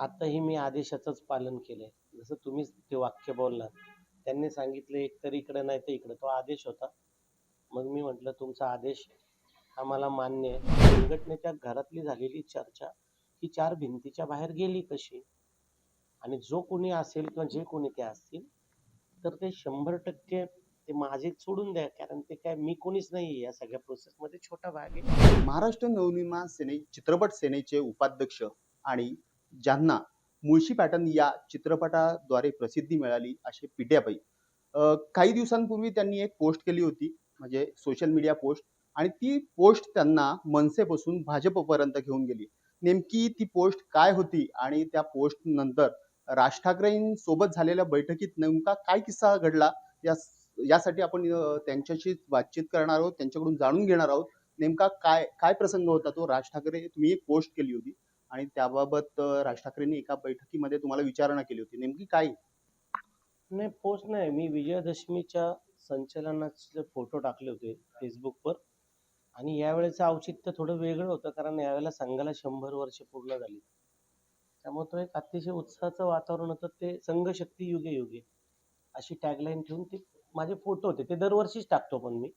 आताही मी आदेशाचंच पालन केलं आहे जसं तुम्हीच ते वाक्य बोललात त्यांनी सांगितलं एक तर इकडे नाही तर इकडे. तो आदेश होता. मग मी म्हटलं तुमचा आदेश आम्हाला मान्य आहे. संघटनेच्या घरातली झालेली चर्चा ही चार भिंतीच्या बाहेर गेली कशी? आणि जो कोणी असेल किंवा जे कोणी ते असतील तर ते शंभर टक्के ते माझे सोडून द्या. कारण ते काय मी कोणीच नाही या सगळ्या प्रोसेसमध्ये छोटा भाग आहे. महाराष्ट्र नवनिर्माण सेने चित्रपट सेनेचे उपाध्यक्ष आणि ज्यांना मुळशी पॅटर्न या चित्रपटाद्वारे प्रसिद्धी मिळाली असे पिट्याबाई काही दिवसांपूर्वी त्यांनी एक पोस्ट केली होती म्हणजे सोशल मीडिया पोस्ट आणि ती पोस्ट त्यांना मनसेपासून भाजपपर्यंत घेऊन गेली. नेमकी ती पोस्ट काय होती आणि त्या पोस्ट नंतर राज ठाकरेंसोबत झालेल्या बैठकीत नेमका काय किस्सा घडला या यासाठी आपण त्यांच्याशी बातचीत करणार आहोत त्यांच्याकडून जाणून घेणार आहोत नेमका काय काय प्रसंग होता तो. राज ठाकरे तुम्ही एक पोस्ट केली होती. आणि त्याबाबत राज ठाकरेंनी एका बैठकीमध्ये तुम्हाला विचारणा केली होती. नेमकी काय? नाही पोस्ट नाही. मी विजयादशमीच्या संचलनाचे फोटो टाकले होते फेसबुकवर. आणि यावेळेचं औचित्य थोडं वेगळं होतं कारण यावेळेला संघाला शंभर वर्ष पूर्ण झाली. त्यामुळे तो एक अतिशय उत्साहाचं वातावरण होतं. ते संघशक्ती युगे युगे. अशी टॅगलाईन ठेवून ते माझे फोटो होते. ते दरवर्षीच टाकतो पण मी.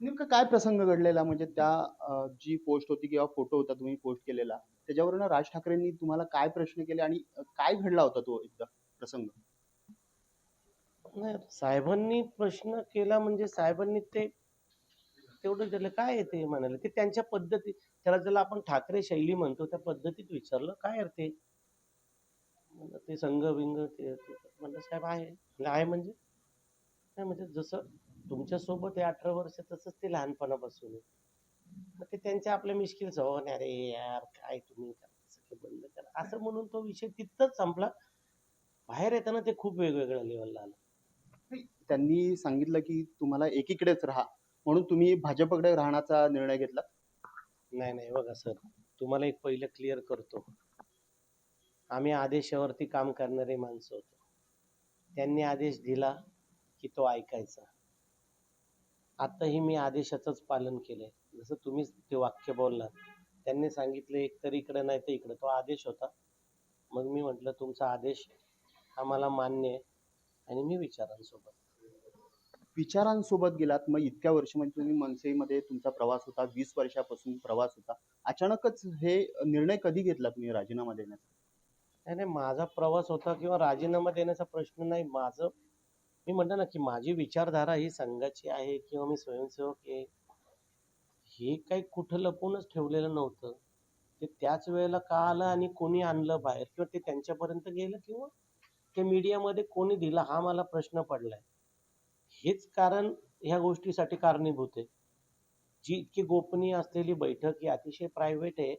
नेमका काय प्रसंग घडलेला? म्हणजे त्या जी पोस्ट होती किंवा फोटो होता तुम्ही पोस्ट केलेला त्याच्यावरून राज ठाकरेंनी तुम्हाला काय प्रश्न केले आणि काय घडला होता तो एकदा प्रसंग? नाही साहेबांनी प्रश्न केला म्हणजे साहेबांनी ते तेवढं त्याला काय येते ते म्हणाले? ते त्यांच्या पद्धती त्याला ज्याला आपण ठाकरे शैली म्हणतो त्या पद्धतीत विचारलं काय ते? ते संघ विंग ते म्हणलं साहेब आहे. आहे म्हणजे? नाही म्हणजे जसं तुमच्यासोबत आहे अठरा वर्ष तसंच ते लहानपणापासून आहे. मग ते त्यांच्या आपल्या मिश्किल स्वभावाने अरे यार काय तुम्ही बंद करा. असं म्हणून तो विषय तिथंच संपला. बाहेर येताना ते खूप वेगवेगळ्या लेवलला आलं. त्यांनी सांगितलं की तुम्हाला एकीकडेच राहा. म्हणून तुम्ही भाजपकडे राहण्याचा निर्णय घेतला? नाही नाही बघा सर तुम्हाला एक पहिलं क्लिअर करतो. आम्ही आदेशावरती काम करणारे माणसं होतो. त्यांनी आदेश दिला की तो ऐकायचा. आताही मी आदेशाचंच पालन केलंय. जसं तुम्हीच ते वाक्य बोललात त्यांनी सांगितलं एक तर इकडे नाही तर इकडे. तो आदेश होता. मग मी म्हटलं तुमचा आदेश आम्हाला मान्य आहे आणि मी विचारांसोबत. विचारांसोबत गेलात. मग इतक्या वर्षामध्ये तुम्ही मनसेमध्ये तुमचा प्रवास होता. वीस वर्षापासून प्रवास होता. अचानकच हे निर्णय कधी घेतला तुम्ही राजीनामा देण्याचा? नाही नाही माझा प्रवास होता किंवा राजीनामा देण्याचा प्रश्न नाही. माझं मी म्हणतो ना की माझी विचारधारा ही संघाची आहे किंवा मी स्वयंसेवक आहे. हे काही कुठं लपूनच ठेवलेलं नव्हतं. ते त्याच वेळेला का आलं आणि कोणी आणलं बाहेर? किंवा ते त्यांच्यापर्यंत गेलं किंवा ते मीडियामध्ये कोणी दिलं? हा मला प्रश्न पडलाय. हेच कारण ह्या गोष्टीसाठी कारणीभूत आहे. जी इतकी गोपनीय असलेली बैठक ही अतिशय प्रायव्हेट आहे.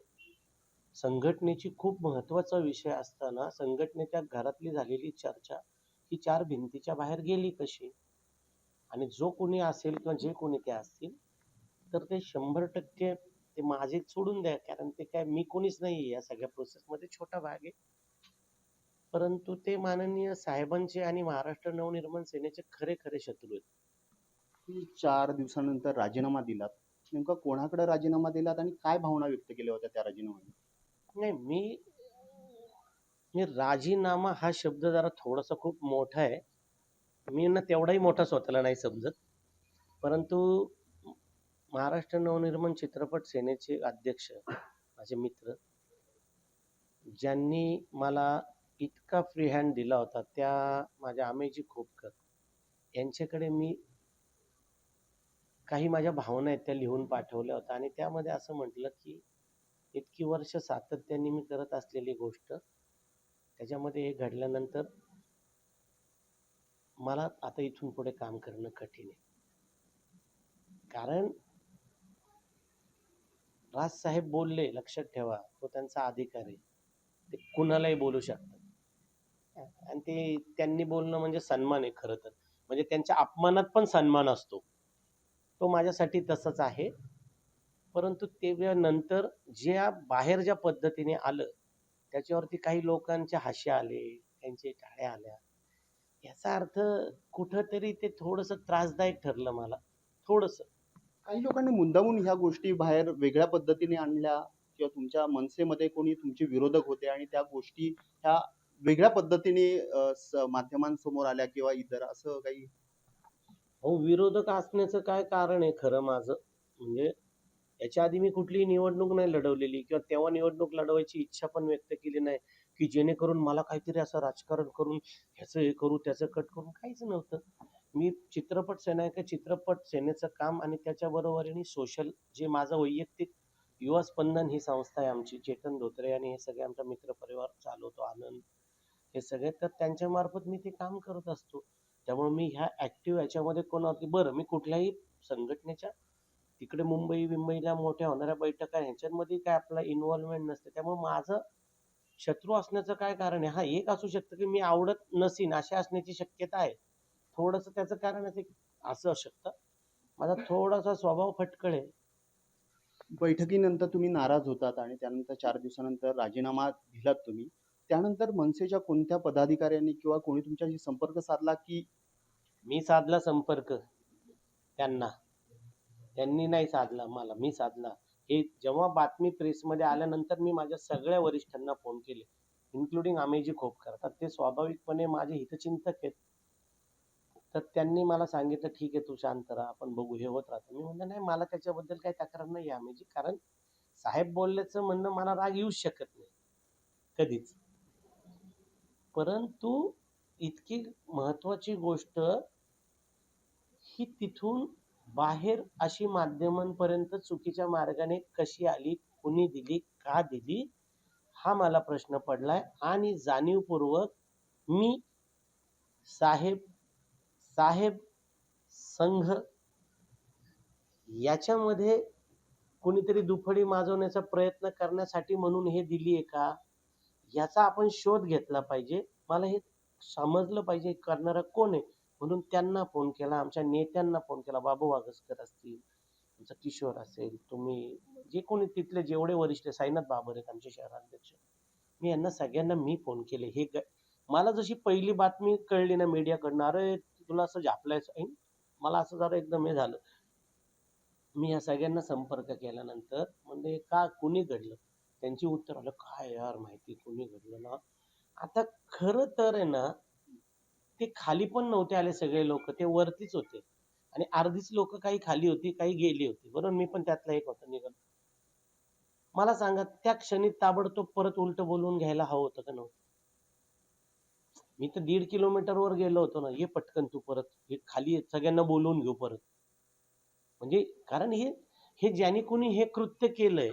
संघटनेची खूप महत्त्वाचा विषय असताना संघटनेच्या घरातली झालेली चर्चा ही चार भिंतीच्या बाहेर गेली कशी? आणि जो कोणी असेल किंवा जे कोणी ते असतील तर ते शंभर टक्के ते माझे सोडून द्या कारण ते काय मी कोणीच नाही या सगळ्या प्रोसेसमध्ये छोटा भाग आहे. परंतु ते माननीय साहेबांचे आणि महाराष्ट्र नवनिर्माण सेनेचे खरे खरे शत्रू आहेत. तुम्ही चार दिवसानंतर राजीनामा दिलात. नेमका कोणाकडे राजीनामा दिलात आणि काय भावना व्यक्त केल्या होत्या त्या राजीनाम्यात नाही मी मी राजीनामा हा शब्द जरा थोडासा खूप मोठा आहे. मी ना तेवढाही मोठा स्वतःला नाही समजत. परंतु महाराष्ट्र नवनिर्माण चित्रपट सेनेचे अध्यक्ष माझे मित्र ज्यांनी मला इतका फ्री हँड दिला होता त्या माझ्या आमेजी खोपकर यांच्याकडे मी काही माझ्या भावना आहेत त्या लिहून पाठवल्या होत्या आणि त्यामध्ये असं म्हटलं की इतकी वर्ष सातत्याने मी करत असलेली गोष्ट त्याच्यामध्ये हे घडल्यानंतर मला आता इथून पुढे काम करणं कठीण आहे. कारण राजसाहेब बोलले लक्षात ठेवा तो त्यांचा अधिकार आहे. ते कुणालाही बोलू शकतात. आणि ते त्यांनी बोलणं म्हणजे सन्मान आहे खरं तर. म्हणजे त्यांच्या अपमानात पण सन्मान असतो. तो माझ्यासाठी तसंच आहे. परंतु ते नंतर ज्या बाहेर ज्या पद्धतीने आलं त्याच्यावरती काही लोकांचे हास्य आले त्यांचे टाळ्या आल्या. याचा अर्थ कुठंतरी ते थोडंसं त्रासदायक ठरलं मला. थोडंसं. काही लोकांनी मुद्दामून ह्या गोष्टी बाहेर वेगळ्या पद्धतीने आणल्या किंवा तुमच्या मनसेमध्ये कोणी तुमचे विरोधक होते आणि त्या गोष्टी ह्या वेगळ्या पद्धतीने अ, स- माध्यमांसमोर आल्या किंवा इतर असं काही? हो विरोधक असण्याचं काय कारण आहे खरं माझं? म्हणजे याच्या आधी मी कुठलीही निवडणूक नाही लढवलेली किंवा तेव्हा निवडणूक लढवायची इच्छा पण व्यक्त केली नाही की जेणेकरून मला काहीतरी असं राजकारण करून ह्याचं हे करू त्याचं कट करून काहीच नव्हतं. मी चित्रपट सेना आहे का? चित्रपट सेनेचं काम आणि त्याच्याबरोबरीने सोशल जे माझं वैयक्तिक युवा स्पंदन ही संस्था आहे आमची. चेतन धोत्रे आणि हे सगळे आमचा मित्रपरिवार चालवतो आनंद. हे सगळे तर त्यांच्यामार्फत मी ते काम करत असतो. त्यामुळे मी ह्या ॲक्टिव्ह याच्यामध्ये कोणावरती बरं मी कुठल्याही संघटनेच्या तिकडे मुंबई बिंबईला मोठ्या होणाऱ्या बैठका ह्याच्यामध्ये काय आपला इन्व्हॉल्वमेंट नसते. त्यामुळे माझं शत्रू असण्याचं काय कारण आहे? हा एक असू शकतं की मी आवडत नसीन अशा असण्याची शक्यता आहे. थोडंसं त्याचं कारण असं असं असू शकतं. माझा थोडासा स्वभाव फटकळ आहे बैठकीनंतर तुम्ही नाराज होतात आणि त्यानंतर चार दिवसानंतर राजीनामा दिलात तुम्ही. त्यानंतर मनसेच्या कोणत्या पदाधिकाऱ्यांनी किंवा कोणी तुमच्याशी संपर्क साधला की मी साधला संपर्क. त्यांना. त्यांनी नाही साधला मला. मी साधला. हे जेव्हा बातमी प्रेसमध्ये आल्यानंतर मी माझ्या सगळ्या वरिष्ठांना फोन केले इन्क्लुडिंग आमेजी खोपकर. तर ते स्वाभाविकपणे माझे हितचिंतक आहेत. तर त्यांनी मला सांगितलं ठीक आहे तू शांत राहा आपण बघू हे होत राहतं. मी म्हणलं नाही मला त्याच्याबद्दल काही तक्रार नाही आहे आमेजी कारण साहेब बोलल्याचं म्हणणं मला राग येऊच शकत नाही कधीच. परंतु इतकी महत्वाची गोष्ट ही तिथून बाहेर अशी माध्यमांपर्यंत चुकीच्या मार्गाने कशी आली कुणी दिली का दिली हा मला प्रश्न पडलाय. आणि जाणीवपूर्वक मी साहेब साहेब संघ याच्यामध्ये कुणीतरी दुफडी माजवण्याचा प्रयत्न करण्यासाठी म्हणून हे दिली आहे का? याचा आपण शोध घेतला पाहिजे. मला हे समजलं पाहिजे करणारा कोण आहे? म्हणून त्यांना फोन केला आमच्या नेत्यांना फोन केला. बाबू वागसकर असतील आमचा किशोर असेल तुम्ही जे कोणी तिथले जेवढे वरिष्ठ साईनाथ बाबर आहेत आमचे शहराध्यक्ष मी यांना सगळ्यांना मी फोन केले. हे मला जशी पहिली बातमी कळली ना मीडियाकडनं अरे तुला असं झापलायचं मला असं जरा एकदम हे झालं. मी या सगळ्यांना संपर्क केल्यानंतर म्हणजे का कुणी घडलं? त्यांची उत्तर आलं काय यार माहिती कुणी घडलं ना? आता खरं तर आहे ना ते खाली पण नव्हते आले सगळे लोक ते वरतीच होते. आणि अर्धीच लोक काही खाली होती काही गेली होती. बरोबर? मी पण त्यातला एक होता निघालो. मला सांगा त्या क्षणी ताबडतोब परत उलट बोलवून घ्यायला हवं होतं का नव्हतं? मी तर दीड किलोमीटर वर गेलो होतो ना ये पटकन तू परत. हे खाली आहे, सगळ्यांना बोलवून घेऊ परत. म्हणजे कारण हे हे ज्याने कोणी हे कृत्य केलंय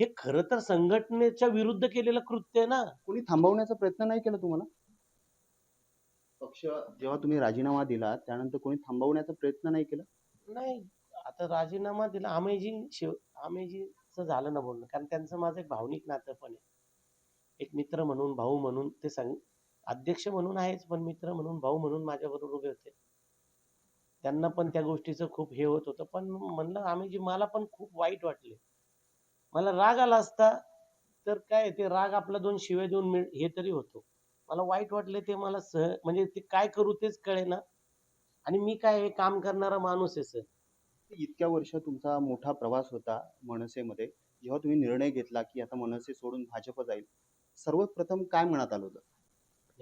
हे खरं तर संघटनेच्या विरुद्ध केलेलं कृत्य आहे ना. कोणी थांबवण्याचा प्रयत्न नाही केला तुम्हाला? पक्ष जेव्हा तुम्ही राजीनामा दिला त्यानंतर कोणी थांबवण्याचा प्रयत्न नाही केला? नाही आता राजीनामा दिला आमेजी शिव आमेजीचं झालं ना बोलणं. कारण त्यांचं माझं एक भावनिक नातं पण आहे. एक मित्र म्हणून भाऊ म्हणून ते सांग अध्यक्ष म्हणून आहेच पण मित्र म्हणून भाऊ म्हणून माझ्याबरोबर उभे होते. त्यांना पण त्या गोष्टीचं खूप हे होत होतं. पण म्हणलं आमेजी मला पण खूप वाईट वाटले. मला राग आला असता तर काय ते राग आपला दोन शिवे देऊन मिळ हे तरी होतो. मला वाईट वाटले ते मला सह म्हणजे ते काय करू तेच कळेना. आणि मी काय हे काम करणारा माणूस आहे सर. इतक्या वर्ष तुमचा मोठा प्रवास होता मनसेमध्ये. जेव्हा तुम्ही निर्णय घेतला की आता मनसे सोडून भाजप जाईल सर्वप्रथम काय मनात आलं होतं?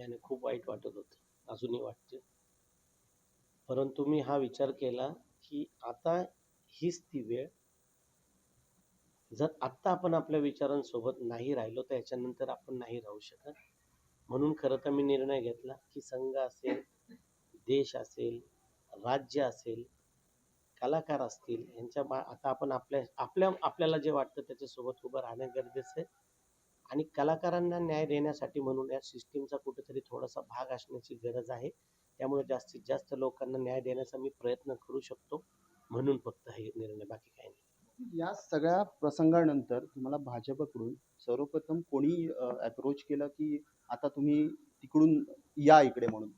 याने खूप वाईट वाटत होतं अजूनही वाटते. परंतु मी हा विचार केला की आता हीच ती वेळ. जर आत्ता आपण आपल्या विचारांसोबत नाही राहिलो तर याच्यानंतर आपण नाही राहू शकत. म्हणून खरं तर मी निर्णय घेतला की संघ असेल देश असेल राज्य असेल कलाकार असतील यांच्या बा आता आपण आपल्या आपल्या आपल्याला जे वाटतं त्याच्यासोबत उभं राहणं गरजेचं आहे. आणि कलाकारांना न्याय देण्यासाठी म्हणून या सिस्टीमचा कुठेतरी थोडासा भाग असण्याची गरज आहे. त्यामुळे जास्तीत जास्त लोकांना न्याय देण्याचा मी प्रयत्न करू शकतो म्हणून फक्त हे निर्णय बाकी काही नाही. या सगळ्या प्रसंगानंतर तुम्हाला भाजपकडून सर्वप्रथम कोणी अप्रोच केलं की आता तुम्ही तिकडून या इकडे म्हणून?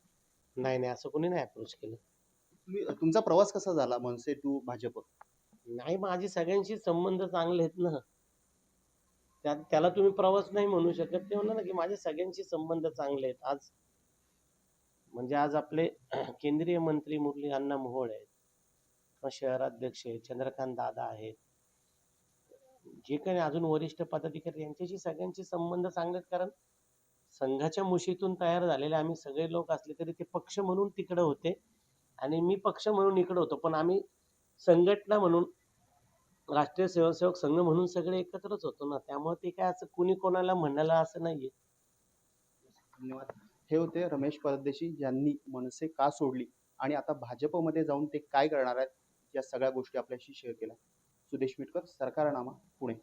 नाही नाही असं कोणी नाही अप्रोच केलं. तुम्ही तुमचा प्रवास कसा झाला मनसे टू भाजप? नाही माझे सगळ्यांशी संबंध चांगले आहेत ना. त्या त्याला तुम्ही प्रवास नाही म्हणू शकत. ते म्हणलं ना की माझे सगळ्यांशी संबंध चांगले आहेत. आज म्हणजे आज आपले केंद्रीय मंत्री मुरली अण्णा मोहोळ आहेत. किंवा शहराध्यक्ष आहेत. चंद्रकांत दादा आहेत. जे काही अजून वरिष्ठ पदाधिकारी यांच्याशी सगळ्यांचे संबंध चांगले आहेत कारण संघाच्या मुशीतून तयार झालेले आम्ही सगळे लोक असले तरी ते पक्ष म्हणून तिकडे होते. आणि मी पक्ष म्हणून इकडे होतो. पण आम्ही संघटना म्हणून राष्ट्रीय स्वयंसेवक संघ म्हणून सगळे एकत्रच होतो ना त्यामुळे ते काय असं कुणी कोणाला म्हणायला असं नाहीये. धन्यवाद. हे होते रमेश परदेशी यांनी मनसे का सोडली आणि आता भाजपमध्ये जाऊन ते काय करणार आहेत या सगळ्या गोष्टी आपल्याशी शेअर केल्या. सुदेश मिटकर सरकारनामा पुणे.